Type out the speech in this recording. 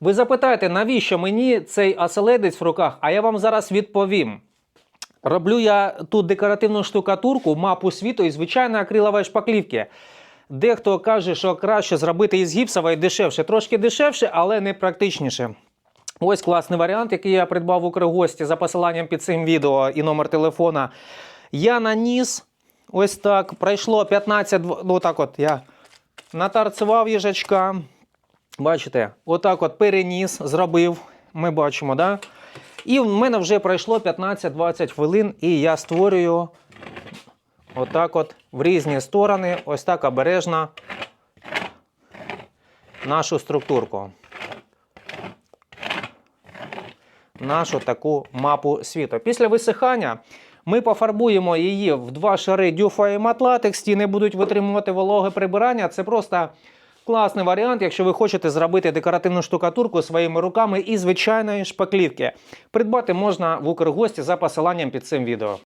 Ви запитаєте, навіщо мені цей оселедець в руках, а я вам зараз відповім. Роблю я тут декоративну штукатурку, мапу світу і звичайно акрилової шпаклівки. Дехто каже, що краще зробити із гіпсової дешевше. Трошки дешевше, але не практичніше. Ось класний варіант, який я придбав в Укргості за посиланням під цим відео і номер телефона. Я наніс ось так. Пройшло 15, ну так от я натарцював їжачка. Бачите, отак от переніс, зробив. Ми бачимо, да? І в мене вже пройшло 15-20 хвилин, і я створюю отак от в різні сторони, ось так обережно нашу структурку. Нашу таку мапу світу. Після висихання ми пофарбуємо її в два шари дюфа і матлатекс, стіни будуть витримувати вологе прибирання. Це просто класний варіант, якщо ви хочете зробити декоративну штукатурку своїми руками і звичайної шпаклівки. Придбати можна в Укргості за посиланням під цим відео.